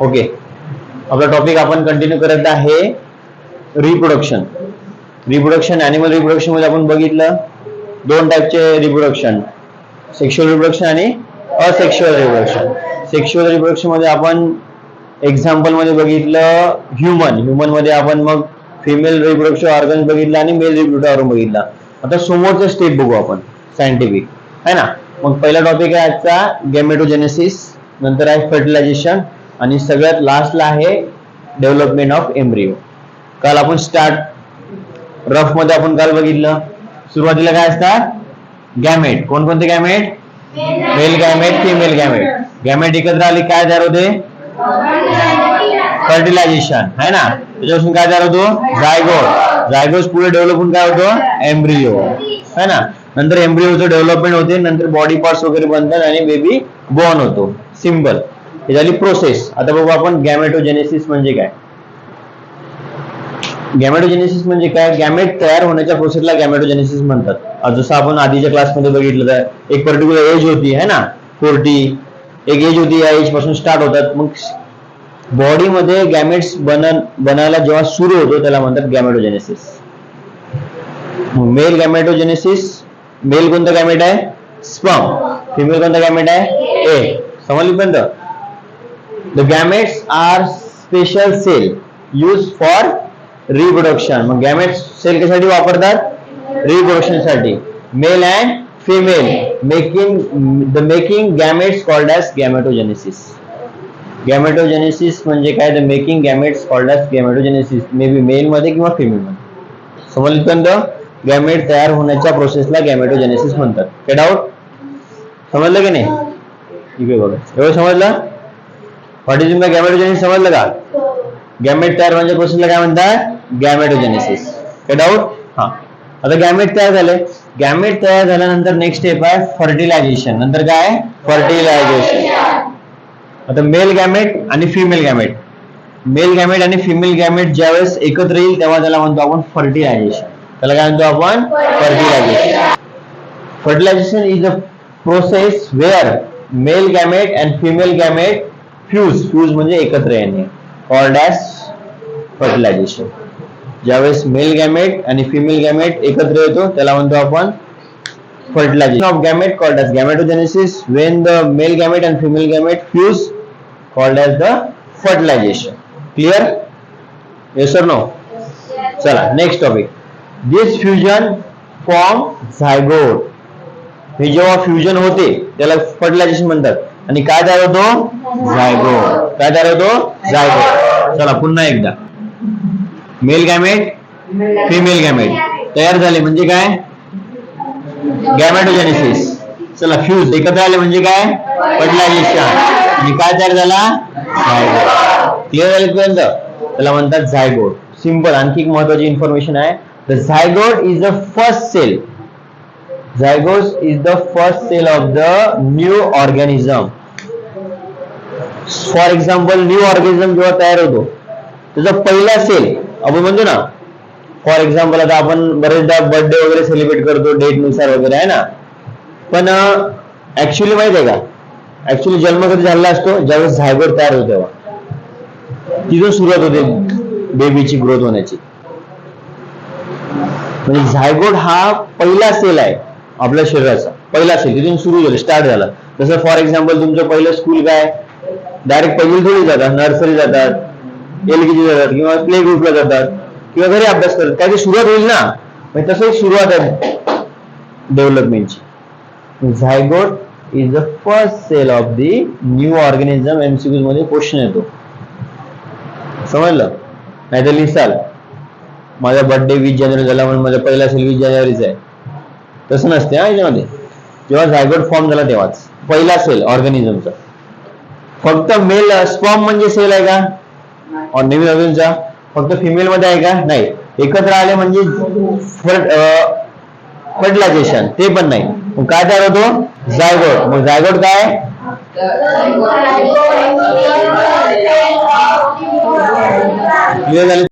Okay. आपला topic आपण continue करत आहे रिप्रोडक्शन रिप्रोडक्शन अॅनिमल रिप्रोडक्शनमध्ये आपण बघितलं. दोन टाईपचे रिप्रोडक्शन सेक्शुअल रिप्रोडक्शन आणि असेक्शुअल रिप्रोडक्शन सेक्शुअल रिप्रोडक्शनमध्ये आपण एक्झाम्पलमध्ये बघितलं ह्युमन ह्युमनमध्ये आपण मग फिमेल रिप्रोडक्शन ऑर्गन बघितलं आणि मेल रिप्रोडक्शन ऑर्गन बघितला. आता समोरचा स्टेप बघू आपण. सायंटिफिक है ना? मग पहिला टॉपिक आहे आजचा गेमेटोजेनेसिस नंतर आहे फर्टिलायझेशन आणि सगळ्यात लास्टला आहे डेव्हलपमेंट ऑफ एम्ब्रिओ काल आपण स्टार्ट रफमध्ये आपण काल बघितलं. सुरुवातीला काय असतात? गॅमेट कोणकोणते gamete male gamete female gamete gamete एकत्र आली काय तयार होते? फर्टिलायझेशन है ना? त्याच्यापासून काय तयार होतो? जायगोट जायगोस पुढे डेव्हलप होऊन काय होतो? एम्ब्रिओ है ना? नंतर एम्ब्रिओचं डेव्हलपमेंट होते नंतर बॉडी पार्ट्स वगैरे बनतात आणि बेबी बॉर्न होतो. सिंपल हे झाली प्रोसेस आता बघू आपण गॅमेटोजेनेसिस म्हणजे काय. गॅमेटोजेनेसिस म्हणजे काय? गॅमेट तयार होण्याच्या प्रोसेसला गॅमेटोजेनेसिस म्हणतात. जसं आपण आधीच्या क्लासमध्ये बघितलं तर एक पर्टिक्युलर एज होती है ना? फोर्टी एक एज होती या एजपासून स्टार्ट होतात. मग बॉडीमध्ये गॅमेट्स बन बनायला जेव्हा सुरू होतो त्याला म्हणतात गॅमेटोजेनेसिस मेल गॅमेटोजेनेसिस मेल कोणतं गॅमेट आहे? स्पम फिमेल कोणतं गॅमेट आहे? ए समजली पर्यंत the gametes are special cell use for reproduction मग गॅमेट्स सेल कशासाठी वापरतात? Reproduction male and female making the making gametes called as gametogenesis gametogenesis making gametes called as gametogenesis may be male मध्ये किंवा female मध्ये. समजपर्यंत gamete तयार होण्याच्या प्रोसेसला गॅमेटोजेनेसिस म्हणतात. काय डाऊट समजलं की नाही? इकडे बघा. एवढं समजलं? What is in the gametogenesis समजलं का? गॅमेट तयार होण्याच्या प्रोसेसला काय म्हणतात? गॅमेटोजेनेसिस काय डाऊट हा. आता गॅमेट तयार झाले. गॅमेट तयार झाल्यानंतर नेक्स्ट स्टेप आहे फर्टिलायझेशन नंतर काय? फर्टिलायझेशन आता मेल गॅमेट आणि फिमेल गॅमेट मेल गॅमेट आणि फिमेल गॅमेट ज्यावेळेस एकत्र येईल तेव्हा त्याला म्हणतो आपण फर्टिलायझेशन त्याला काय म्हणतो आपण? Fertilisation fertilisation is a process where male gamete and female gamete fuse fuse म्हणजे एकत्र येणे. कॉल्ड ॲज फर्टिलायझेशन ज्यावेळेस मेल गॅमेट आणि फिमेल गॅमेट एकत्र येतो त्याला म्हणतो आपण fertilization. Of gamete called as gametogenesis when the male gamete and female gamete fuse called as the fertilization. Clear? Yes or no? चला next topic this fusion form zygote हे जेव्हा fusion होते त्याला फर्टिलायझेशन म्हणतात. आणि काय तयार होतो? झायगोट काय तयार होतो? झायगोट चला पुन्हा एकदा. मेल गॅमेट फिमेल गॅमेट तयार झाले म्हणजे काय? गॅमेटोजेनेसिस चला फ्यूज एकत्र आले म्हणजे काय? फर्टिलायझेशन आणि काय तयार झाला? क्लिअर झाले त्याला म्हणतात झायगोट सिंपल आणखी एक महत्वाची इन्फॉर्मेशन आहे. The zygote is the first cell Zygote is the first cell of the new organism for example new organism जेव्हा तयार होतो त्याचा पहिला सेल आपण म्हणतो ना फॉर एक्झाम्पल आता आपण बरेचदा बर्थडे वगैरे सेलिब्रेट करतो डेटनुसार वगैरे आहे ना? पण ऍक्च्युली माहीत आहे का? ऍक्च्युली जन्म कधी झालेला असतो? ज्यावेळेस झायगोर तयार होतो तेव्हा. तिथून सुरुवात होते बेबीची ग्रोथ होण्याची. म्हणजे झायगोड हा पहिला सेल आहे आपल्या शरीराचा. पहिला सेल तिथून सुरू झालं स्टार्ट झाला. जसं फॉर एक्झाम्पल तुमचं पहिलं स्कूल काय? डायरेक्ट पहिली थोडी जातात नर्सरी जातात एल के जी जातात किंवा प्ले ग्रुपला जातात किंवा घरी अभ्यास करतात. काय ते सुरुवात होईल ना? म्हणजे तसं एक सुरुवात आहे डेव्हलपमेंटची zygote is the first cell of the new organism एमसीक्यूजमध्ये question येतो. समजलं? नाही तर लिहिसाल माझा बर्थडे वीस जानेवारी झाला म्हणून माझा पहिला सेल वीस जानेवारीचा आहे. तसं नसते हा याच्यामध्ये. जेव्हा झायगोट फॉर्म झाला तेव्हाच. पहिला सेल ऑर्गॅनिझमचा फक्त मेल स्पॉम म्हणजे सेल आहे का? नेहमी अजूनचा फक्त फिमेल मध्ये आहे का? नाही. एकत्र आले म्हणजे फर्टिलायझेशन ते पण नाही. मग काय तयार होतो? जायगोट मग जायगोट काय? क्लिअर झाले?